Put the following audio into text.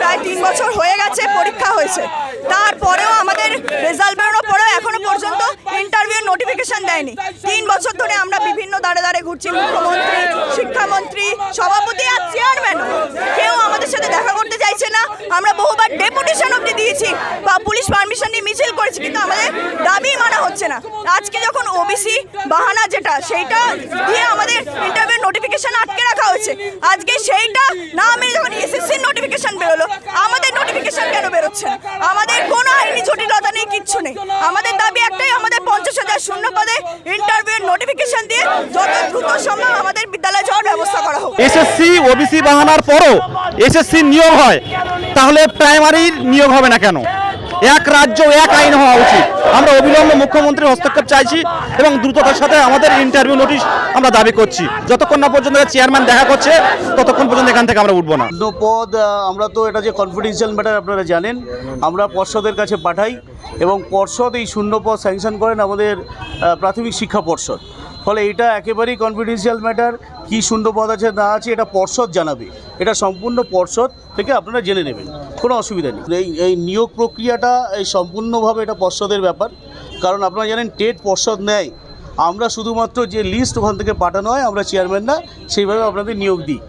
প্রায় তিন বছর হয়ে গেছে, পরীক্ষা হয়েছে। তারপরেও আমাদের রেজাল্ট বেরোনোর পরেও এখনও পর্যন্ত ইন্টারভিউ নোটিফিকেশন দেয়নি। তিন বছর ধরে আমরা বিভিন্ন দাঁড়ে দাঁড়ে ঘুরছি, মুখ্যমন্ত্রী, শিক্ষামন্ত্রী, সভাপতি আর চেয়ারম্যান কেউ আমাদের সাথে দেখা করতে চাইছে না। আমরা বহুবার ডেপুটেশন অব্দি দিয়েছি, বা পুলিশ পারমিশন নিয়ে মিছিল করেছি, কিন্তু আমাদের দাবি মানা হচ্ছে না। আজকে যখন ওবিসি বাহানা যেটা, সেইটা দিয়ে আমাদের ইন্টারভিউ নোটিফিকেশন আটকে হয়েছে আজকে সেইটা না আমি যখন এসএসসির নোটিফিকেশন বেরোলো, আমাদের নোটিফিকেশন কেন বেরোচ্ছে? আমাদের কোনো আইনি জটিলতা নেই, কিচ্ছু নেই। আমাদের দাবি একটাই, আমাদের পঞ্চাশ হাজার শূন্য পদে ইন্টারভিউ নোটিফিকেশন দিয়ে যত দ্রুত সম্ভব আমাদের বিদ্যালয়ে যাওয়ার ব্যবস্থা করা হোক। এসএসসি ওবিসি বাহানার পরও এসএসসি নিয়োগ হয়, তাহলে প্রাইমারির নিয়োগ হবে না কেন? এক রাজ্য, এক আইন হওয়া উচিত। আমরা অবিলম্বে মুখ্যমন্ত্রীর হস্তক্ষেপ চাইছি এবং দ্রুততার সাথে আমাদের ইন্টারভিউ নোটিশ আমরা দাবি করছি। যতক্ষণ না পর্যন্ত চেয়ারম্যান দেখা করছে, ততক্ষণ পর্যন্ত এখান থেকে আমরা উঠবো না। পদ আমরা তো এটা যে কনফিডেন্সিয়াল ম্যাটার আপনারা জানেন, আমরা পর্ষদের কাছে পাঠাই এবং পর্ষদ এই শূন্য পদ স্যাংশন করেন আমাদের প্রাথমিক শিক্ষা পর্ষদ। ফলে এটা একেবারেই কনফিডেন্সিয়াল ম্যাটার কি শূন্য পদ আছে, না আছে, এটা পর্ষদ জানাবে। এটা সম্পূর্ণ পর্ষদ থেকে আপনারা জেনে নেবেন, কোনো অসুবিধা নেই। এই এই নিয়োগ প্রক্রিয়াটা, এই সম্পূর্ণভাবে এটা পর্ষদের ব্যাপার, কারণ আপনারা জানেন, টেট পর্ষদ নেয়। আমরা শুধুমাত্র যে লিস্ট ওখান থেকে পাঠানো হয়, আমরা চেয়ারম্যানরা সেইভাবে আপনাদের নিয়োগ দিই।